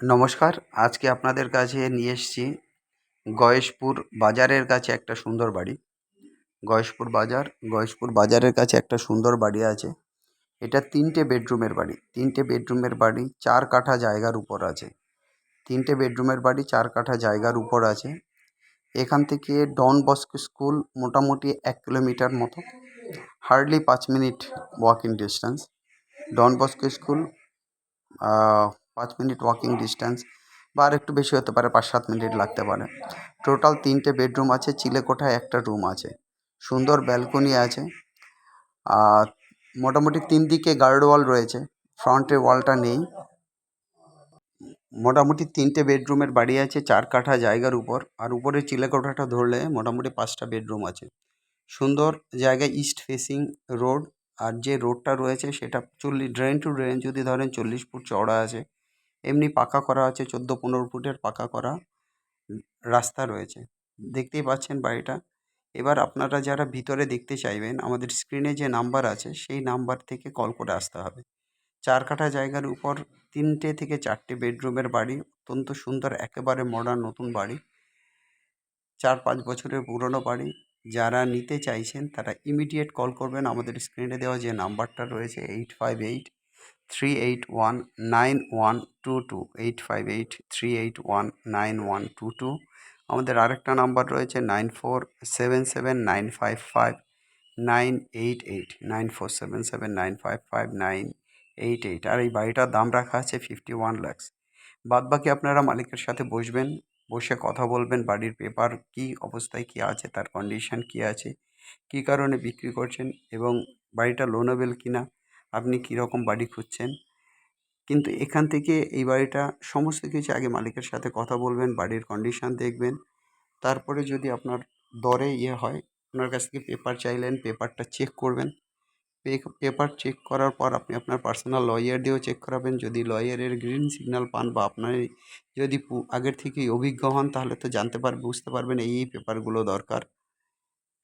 নমস্কার, আজকে আপনাদের কাছে নিয়ে এসেছি গয়েশপুর বাজারের কাছে একটা সুন্দর বাড়ি। গয়েশপুর বাজার, গয়েশপুর বাজারের কাছে একটা সুন্দর বাড়ি আছে। এটা তিনটে বেডরুমের বাড়ি। তিনটে বেডরুমের বাড়ি চার কাঠা জায়গার উপর আছে। তিনটে বেডরুমের বাড়ি চার কাঠা জায়গার উপর আছে। এখান থেকে ডন বস্ক স্কুল মোটামুটি এক কিলোমিটার মতো। হার্ডলি পাঁচ minute walking distance Don Bosco school পাঁচ মিনিট ওয়াকিং ডিস্ট্যান্স বা আর একটু বেশি হতে পারে, পাঁচ সাত মিনিট লাগতে পারে। টোটাল তিনটে বেডরুম আছে চিলেকোঠায় একটা রুম আছে। সুন্দর ব্যালকনি আছে। আর মোটামুটি তিন দিকে গার্ড ওয়াল রয়েছে ফ্রন্টের ওয়ালটা নেই। মোটামুটি তিনটে বেডরুমের বাড়ি আছে, চার কাঠা জায়গার উপর। আর উপরে চিলেকোঠাটা ধরলে মোটামুটি পাঁচটা বেডরুম আছে। সুন্দর জায়গায় ইস্ট ফেসিং রোড আর যে রোডটা রয়েছে, সেটা চল্লিশ ড্রেন টু ড্রেন যদি ধরেন চল্লিশ ফুট চওড়া আছে। এমনি পাকা করা আছে, চোদ্দ পনেরো ফুটের পাকা করা রাস্তা রয়েছে। দেখতেই পাচ্ছেন বাড়িটা। এবার আপনারা যারা ভিতরে দেখতে চাইবেন, আমাদের স্ক্রিনে যে নাম্বার আছে, সেই নাম্বার থেকে কল করে আসতে হবে। চার কাঠা জায়গার উপর তিনটে থেকে চারটে বেডরুমের বাড়ি, অত্যন্ত সুন্দর, একেবারে মডার্ন নতুন বাড়ি। চার পাঁচ বছরের পুরনো বাড়ি। যারা নিতে চাইছেন, তারা ইমিডিয়েট কল করবেন। আমাদের স্ক্রিনে দেওয়া যে নাম্বারটা রয়েছে eight five eight three eight one nine one two two eight five eight three eight one nine one two two আমাদের আরেকটা নাম্বার রয়েছে nine four seven seven nine five five nine eight eight nine four seven seven nine five five nine eight eight আর এই বাড়িটার দাম রাখা আছে fifty one lakhs বাদ বাকি আপনারা মালিকের সাথে বসবেন, বসে কথা বলবেন, বাড়ির পেপার কী অবস্থায় কী আছে, তার কন্ডিশন কী আছে, কী কারণে বিক্রি করছেন এবং বাড়িটা লোনেবেল কিনা আপনি কীরকম বাড়ি খুঁজছেন? কিন্তু এখান থেকে এই বাড়িটা সমস্ত কিছু আগে মালিকের সাথে কথা বলবেন, বাড়ির কন্ডিশন দেখবেন। তারপরে যদি আপনার দরে ইয়ে হয়, আপনার কাছ থেকে পেপার চাইলেন পেপারটা চেক করবেন। পেপার চেক করার পর আপনি আপনার পার্সোনাল লয়ার দিয়েও চেক করাবেন। যদি লয়ারের গ্রিন সিগন্যাল পান বা আপনার যদি আগের থেকেই অভিজ্ঞ হন, তাহলে তো জানতে পারবে বুঝতে পারবেন এই এই পেপারগুলো দরকার।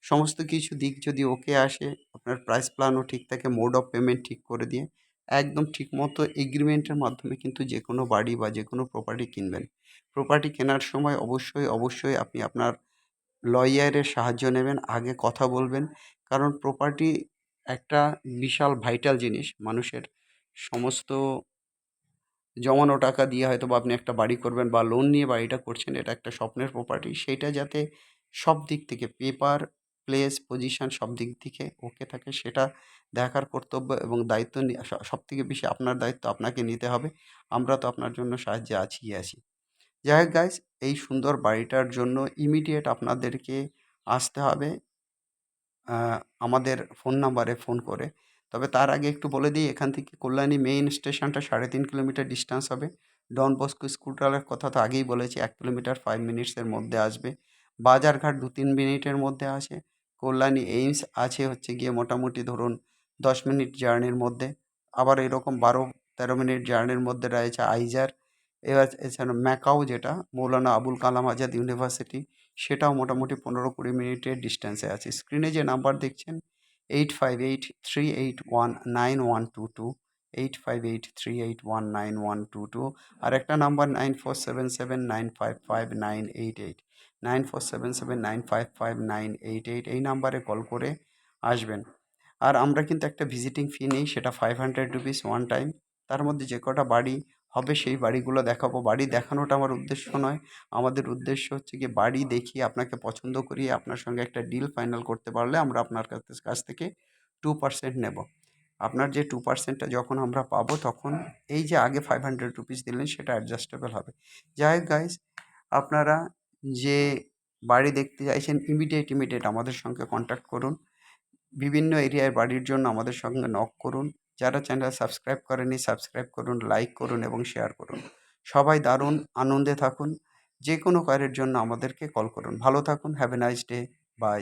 সমস্ত কিছু দিক যদি ওকে আসে, আপনার প্রাইস প্ল্যানও ঠিক থাকে মোড অফ পেমেন্ট ঠিক করে দিয়ে, একদম ঠিকমতো এগ্রিমেন্টের মাধ্যমে কিন্তু যে কোনো বাড়ি বা যে কোনো প্রপার্টি কিনবেন। প্রপার্টি কেনার সময় অবশ্যই অবশ্যই আপনি আপনার লয়ারের সাহায্য নেবেন, আগে কথা বলবেন। কারণ প্রপার্টি একটা বিশাল ভাইটাল জিনিস, মানুষের সমস্ত জমানো টাকা দিয়ে হয়তো বা আপনি একটা বাড়ি করবেন বা লোন নিয়ে বাড়িটা করছেন, এটা একটা স্বপ্নের প্রপার্টি সেইটা যাতে সব দিক থেকে পেপার প্লেস পজিশন সব দিক থেকে ওকে থাকে, সেটা দেখার কর্তব্য এবং দায়িত্ব সব থেকে বেশি আপনার দায়িত্ব আপনাকে নিতে হবে। আমরা তো আপনার জন্য সাহায্যে আছি আছি। যাই হোক গাইজ এই সুন্দর বাড়িটার জন্য ইমিডিয়েট আপনাদেরকে আসতে হবে। আমাদের ফোন নাম্বারে ফোন করে। তবে তার আগে একটু বলে দিই, এখান থেকে কল্যাণী মেইন স্টেশনটা সাড়ে তিন কিলোমিটার ডিস্টেন্স হবে। ডন বস্কো স্কুটারের কথা তো আগেই বলেছি, এক কিলোমিটার ফাইভ মিনিটসের মধ্যে আসবে। বাজারঘাট দু তিন মিনিটের মধ্যে আসে। কল্যাণী এইমস আছে হচ্ছে গিয়ে মোটামুটি ধরুন দশ মিনিট জার্নির মধ্যে। আবার এরকম বারো, তেরো মিনিট জার্নির মধ্যে রয়েছে আইজার, এবার এছাড়া ম্যাকাও যেটা, মৌলানা আবুল কালাম আজাদ ইউনিভার্সিটি, সেটাও মোটামুটি পনেরো কুড়ি মিনিটের ডিস্টেন্সে আছে। স্ক্রিনে যে নাম্বার দেখছেন eight five eight three eight one nine one two two eight five eight three eight one nine one two two আর একটা number nine four seven seven nine five five nine eight eight nine four seven seven nine five five nine eight eight এই নাম্বারে call করে আসবেন। আর আমরা কিন্তু একটা visiting fee নেই, সেটা five hundred rupees one time তার মধ্যে যে কটা বাড়ি হবে সেই বাড়িগুলো দেখাবো। বাড়ি দেখানোটা আমার উদ্দেশ্য নয়। আমাদের উদ্দেশ্য হচ্ছে কি বাড়ি দেখিয়ে আপনাকে পছন্দ করিয়ে আপনার সঙ্গে একটা ডিল ফাইনাল করতে পারলে আমরা আপনার কাছ থেকে টু পার্সেন্ট নেব। আপনার যে টু পার্সেন্টটা যখন আমরা পাবো তখন এই যে আগে ফাইভ হান্ড্রেড রুপিস দিলেন সেটা অ্যাডজাস্টেবল হবে। যাই হোক গাইজ আপনারা যে বাড়ি দেখতে চাইছেন ইমিডিয়েট ইমিডিয়েট আমাদের সঙ্গে কন্ট্যাক্ট করুন। বিভিন্ন এরিয়ায় বাড়ির জন্য আমাদের সঙ্গে নক করুন। যারা চ্যানেল সাবস্ক্রাইব করেনি সাবস্ক্রাইব করুন লাইক করুন এবং শেয়ার করুন। সবাই দারুণ আনন্দে থাকুন। যে কোনো কারের জন্য আমাদেরকে কল করুন। ভালো থাকুন। Have a nice day bye